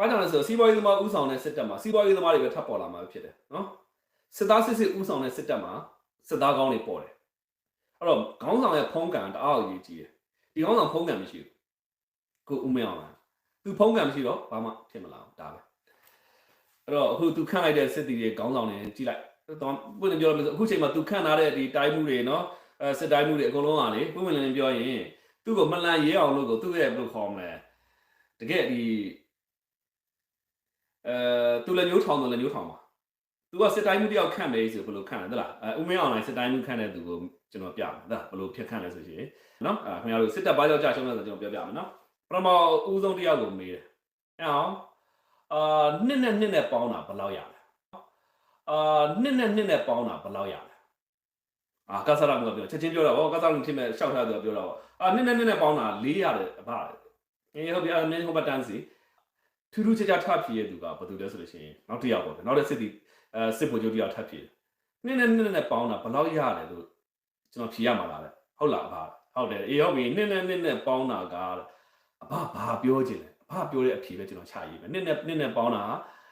ဘာကြောင့်လဲဆိုတော့စီးပွားရေးသမားဥဆောင်တဲ့စစ်တပ်မှာစီးပွားရေးသမားတွေပဲထပ်ပေါ်လာမှာဖြစ်တယ်နော်စစ်သားစစ်စစ်ဥဆောင်တဲ့စစ်တပ်မှာစစ်သားကောင်းတွေပေါ်တယ်အဲ့တော့ခေါင်းဆောင်ရဲ့ဖုံးကံတအားကိုရေးကြည့်တယ်ဒီခေါင်းဆောင်ဖုံးကံမရှိဘူးကိုဦးမင်းအောင်လားသူဖုံးကံမရှိတော့ဘာမှဖြစ်မလာဘူးဒါပဲအဲ့တော့အခုသူခန့်လိုက်တဲ့စစ်တီတွေခေါင်းဆောင်တွေကြည့်လိုက်တော့ပွင့်လင်းပြောလို့အခုချိန်မှာသူခန့်ထားတဲ့ဒီတိုင်းမှုတွေနော်အဲစစ်တိုင်းမှုတွေအကုန်လုံးကလေပွင့်လင်းပြောရင်သူ့ကိုမလန်ရဲအောင်လို့ကိုသူ့ရဲ့ဘယ်လိုခေါ်မလဲတကယ်ဒီ အဲသူလည်းညှိုးထောင်တယ်လည်းညှိုးထောင်ပါသူကစစ်တိုင်းမှုတယောက်ခန့်မယ်ဆိုဘယ်လိုခန့်လဲသလားအဲဦးမင်းအောင်လိုင်းစစ်တိုင်းမှုခန့်တဲ့သူကိုကျွန်တော်ပြမယ်သလားဘယ်လိုဖြစ်ခန့်လဲဆိုရှင်နော်အဲခင်ဗျားတို့စစ်တပ်ဘာကြောင့်ကြာရှုံးလဲဆိုကျွန်တော်ပြောပြမယ်နော်ပထမဦးဆုံးတယောက်ကိုမေးတယ်အဲအောင်အာနှစ်နဲ့နှစ်နဲ့ပေါင်းတာဘယ်လောက်ရလဲအာနှစ်နဲ့နှစ်နဲ့ပေါင်းတာဘယ်လောက်ရလဲအာကဆရာကပြောချက်ချင်းပြောတာဗောကဆရာကဖြစ်မဲ့ရှောက်ထားသူကပြောတာဗောအာနှစ်နဲ့နှစ်နဲ့ပေါင်းတာ400ရတယ်အဖအေးဟုတ်ပြီအဲ့မင်းဟိုဘတန်းစီ ထူးထူးခြားခြားထပ်ဖြည့်ရသူကဘာတူလဲဆိုလို့ရှိရင်နောက်တစ်ယောက်ပေါ့ဗျနောက်တဲ့စစ်တီအဲစစ်ဗိုလ်ချုပ်တယောက်ထပ်ဖြည့်နှစ်နဲ့နှစ်နဲ့ပေါင်းတာဘယ်လောက်ရတယ်လို့ကျွန်တော်ဖြည့်ရမှာလားတဲ့ဟုတ်လားအဖဟုတ်တယ်အေးဟုတ်ပြီနှစ်နဲ့နှစ်နဲ့ပေါင်းတာကအဖဘာပြောချင်လဲအဖပြောတဲ့အဖြေပဲကျွန်တော်ချရေးမယ်နှစ်နဲ့နှစ်နဲ့ပေါင်းတာ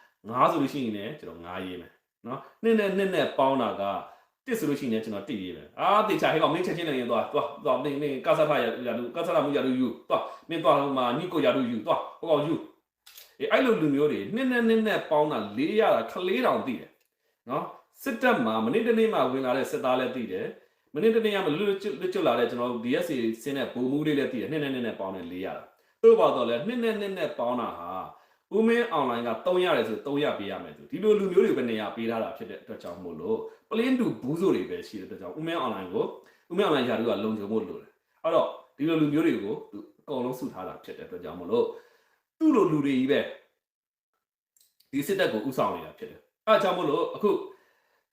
9ဆိုလို့ရှိရင်လည်းကျွန်တော်9ရေးမယ်နော်နှစ်နဲ့နှစ်နဲ့ပေါင်းတာကတစ်ဆိုလို့ရှိရင်ကျွန်တော်တစ်ရေးမယ်အာတေချာဟဲ့ကောင်မင်းချက်ချင်းနေရင်သွားသွားသွားမင်းမင်းကာဆာဖာရရလူကာဆာလာမှုရလူယူသွားမင်းသွားဟိုမှာညိကိုရလူယူသွားဟိုကောင်ယူ အေးအဲ့လိုလူမျိုးတွေနှစ်နဲ့နှစ်နဲ့ပေါင်းတာ400တာခလေးတောင်သိတယ်နော်စစ်တပ်မှာမနေ့တနေ့မှဝင်လာတဲ့စစ်သားလည်းသိတယ်မနေ့တနေ့ကမှလွတ်လွတ်ကျွတ်လာတဲ့ကျွန်တော်တို့ DSC ဆင်းတဲ့ပုံမှုလေးလည်းသိတယ်နှစ်နဲ့နှစ်နဲ့ပေါင်းတယ်400တာသို့ပါတော့လဲနှစ်နဲ့နှစ်နဲ့ပေါင်းတာဟာဦးမင်းအွန်လိုင်းက300ရတယ်ဆို300ပေးရမယ်သူဒီလိုလူမျိုးတွေပဲနေရာပေးထားတာဖြစ်တဲ့အတွက်ကြောင့်မို့လို့ပလင်းတူဘူးဆိုတွေပဲရှိတဲ့အတွက်ကြောင့်ဦးမင်းအွန်လိုင်းကိုဦးမင်းအွန်လိုင်းယာတို့ကလုံခြုံဖို့လိုတယ်အဲ့တော့ဒီလိုလူမျိုးတွေကိုသူအကုန်လုံးစုထားတာဖြစ်တဲ့အတွက်ကြောင့်မို့လို့ သူ့လိုလူတွေကြီးပဲဒီစစ်တပ်ကိုဥဆောင်နေတာဖြစ်တယ်အဲ့ဒါကြောင့်မို့လို့အခု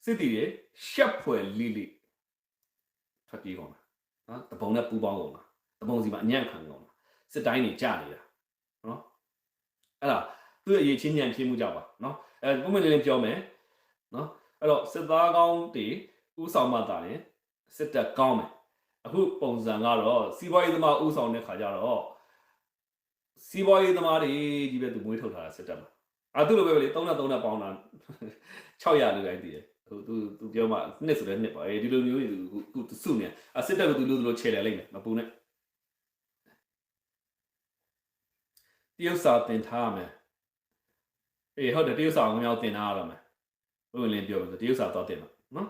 စစ်တီတွေရှက်ဖွယ်လိလိထွက်ပြေးကုန်တာနော်တပုံနဲ့ပူပေါင်းကုန်တာတပုံစီမှာအညံ့ခံကုန်တာစစ်တိုင်းတွေကြာနေတာနော်အဲ့ဒါသူ့ရဲ့အရေးချင်းညံပြင်းမှုကြောင့်ပါနော်အဲပုံမှန်လေးလေးပြောမယ်နော်အဲ့တော့စစ်သားကောင်းတွေဥဆောင်မှတာရင်စစ်တပ်ကောင်းမယ်အခုပုံစံကတော့စီးပွားရေးသမားဥဆောင်တဲ့ခါကျတော့ စီးပွားရေးသမားတွေကြီးပဲသူမွေးထုတ်ထားတာစစ်တပ်မှာအာသူ့လိုပဲလေ3နဲ့3နဲ့ပေါင်းတာ600လူတိုင်းတည်တယ်သူသူသူပြောမှနှစ်ဆိုတဲ့နှစ်ပါအေးဒီလိုမျိုးကြီးသူသူသူစုနေအစစ်တပ်ကသူလူသူလိုခြေတယ်လိုက်မယ်မပူနဲ့တရုတ်စာတင်ထားရမယ်အေးဟုတ်တယ်တရုတ်စာငေါတင်ထားရတော့မယ်ဘယ်လိုလဲပြောလို့တရုတ်စာတော့တင်တော့နော်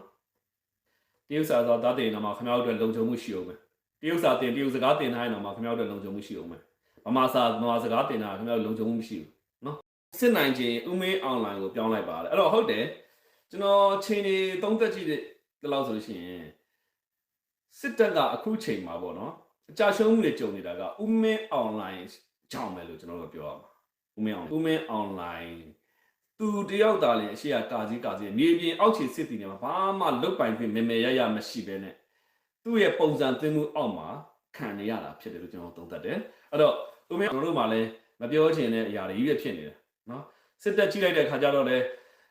တရုတ်စာတော့တော့တင်တော့မှခင်ဗျားတို့အတွက်လုံခြုံမှုရှိအောင်မယ်တရုတ်စာတင်တရုတ်စကားတင်ထားရင်တော့မှခင်ဗျားတို့အတွက်လုံခြုံမှုရှိအောင်မယ် ဗမာစာဗမာစကားတင်တာခင်ဗျားတို့လုံခြုံမှုမရှိဘူးနော်စစ်နိုင်ခြင်းဥမင်းအွန်လိုင်းကိုပြောင်းလိုက်ပါတယ်အဲ့တော့ဟုတ်တယ်ကျွန်တော်ချိန်နေသုံးသက်ကြည့်တဲ့လောက်ဆိုလို့ရှိရင်စစ်တပ်ကအခုချိန်မှာပေါ့နော်အကြရှုံးမှုတွေကြုံနေတာကဥမင်းအွန်လိုင်းကြောင့်ပဲလို့ကျွန်တော်တို့ပြောရမှာဥမင်းအောင်ဥမင်းအွန်လိုင်းသူတယောက်သားလည်းအရှိရကာကြီးကာကြီးမြေပြင်အောက်ခြေစစ်တီနေမှာဘာမှလုတ်ပိုင်ခွင့်မေမေရရမရှိဘဲနဲ့သူ့ရဲ့ပုံစံသွင်းမှုအောက်မှာခံနေရတာဖြစ်တယ်လို့ကျွန်တော်သုံးသပ်တယ်အဲ့တော့ ဥမင်းကျွန်တော်တို့မှလည်းမပြောချင်တဲ့အရာတွေကြီးပဲဖြစ်နေတယ်နော်စစ်တပ်ကြီးလိုက်တဲ့ခါကျတော့လေ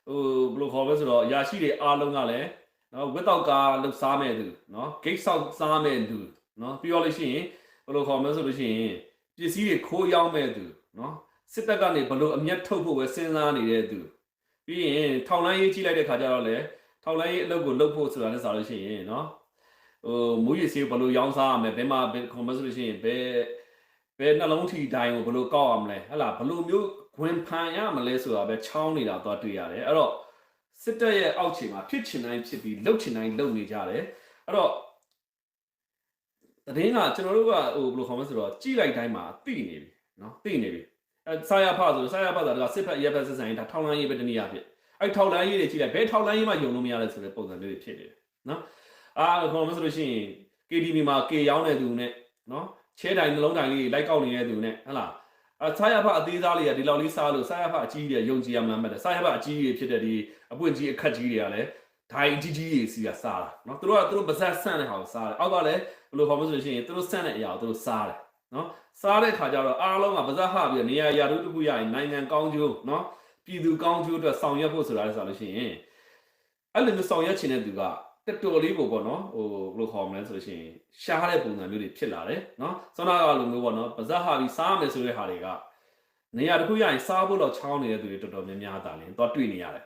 ဟိုဘယ်လိုခေါ်လဲဆိုတော့အရာရှိတွေအားလုံးကလည်းနော်ဝက်တော့ကာလှုပ်စားမဲ့သူနော်ဂိတ်ဆောက်စားမဲ့သူနော်ပြီးတော့လို့ရှိရင်ဘယ်လိုခေါ်မလဲဆိုလို့ရှိရင်ပစ္စည်းတွေခိုးရောက်မဲ့သူနော်စစ်တပ်ကနေဘလို့အမျက်ထုတ်ဖို့ပဲစဉ်းစားနေတဲ့သူပြီးရင်ထောင်လိုင်းရေးကြီးလိုက်တဲ့ခါကျတော့လေထောင်လိုင်းရေးအလုပ်ကိုလုပ်ဖို့ဆိုတာနဲ့ဆိုလို့ရှိရင်နော်ဟိုမူရည်စီဘလို့ရောင်းစားရမယ်ဘယ်မှာဘယ်ခေါ်မလဲဆိုလို့ရှိရင်ဘယ် ဘယ်နှလုံးထီတိုင်းကိုဘလို့ကောက်ရမလဲဟဟလားဘလို့မျိုးဝင်ဖန်ရမလဲဆိုတာပဲချောင်းနေတာတော့တွေ့ရတယ်အဲ့တော့စစ်တပ်ရဲ့အောက်ခြေမှာဖြစ်ချင်တိုင်းဖြစ်ပြီးလှုပ်ချင်တိုင်းလှုပ်နေကြတယ်အဲ့တော့တရင်ကကျွန်တော်တို့ကဟိုဘယ်လိုခေါ်မလဲဆိုတော့ကြည်လိုက်တိုင်းမှာသိနေပြီနော်သိနေပြီအဲဆာယာဖဆိုဆာယာဖဆိုတာကစစ်ဖက်ရက်ဖက်စစ်ဆိုင်ဒါထောင်လန်းရေးပဲတနည်းအားဖြင့်အဲ့ထောင်လန်းရေးတွေကြည့်လိုက်ဘယ်ထောင်လန်းရေးမှယုံလို့မရတဲ့ဆိုတဲ့ပုံစံမျိုးတွေဖြစ်နေတယ်နော်အာခေါ်မလဲဆိုလို့ရှိရင် KTV မှာ K ရောင်းတဲ့သူနဲ့နော် ချဲတိုင်နှလုံးတိုင်လေးလိုက်ကောက်နေတဲ့သူနဲ့ဟဟလားအဆာရဖအသေးစားလေးကဒီလောက်လေးစားလို့ဆာရဖအကြီးကြီးတွေယုံကြည်ရမလားမသိဆာရဖအကြီးကြီးဖြစ်တဲ့ဒီအပွင့်ကြီးအခက်ကြီးတွေကလည်းဒိုင်ကြီးကြီးတွေစီကစားတာနော်သူတို့ကသူတို့ပါဇက်ဆန့်တဲ့ဟာကိုစားတယ်အောက်ကလည်းဘယ်လိုဖော်မဆိုလို့ရှိရင်သူတို့ဆန့်တဲ့အရာကိုသူတို့စားတယ်နော်စားတဲ့ခါကျတော့အားလုံးကပါဇက်ဟပြီးနေရာရာတို့တခုရရင်နိုင်ငံကောင်းကျိုးနော်ပြည်သူကောင်းကျိုးအတွက်ဆောင်ရွက်ဖို့ဆိုတာလည်းဆိုလို့ရှိရင်အဲ့လိုမျိုးဆောင်ရွက်ချင်တဲ့သူက တော်တော်လေးကိုပေါ့နော်ဟိုဘယ်လိုခေါ်မလဲဆိုလို့ရှိရင်ရှားတဲ့ပုံစံမျိုးတွေဖြစ်လာတယ်နော်စောနာကလိုမျိုးပေါ့နော်ပါဇက်ဟာပြီးစားရမယ်ဆိုတဲ့ဟာတွေကနေရာတစ်ခုရရင်စားဖို့တော့ချောင်းနေတဲ့သူတွေတော်တော်များများတာလင်းတော့တွေ့နေရတယ်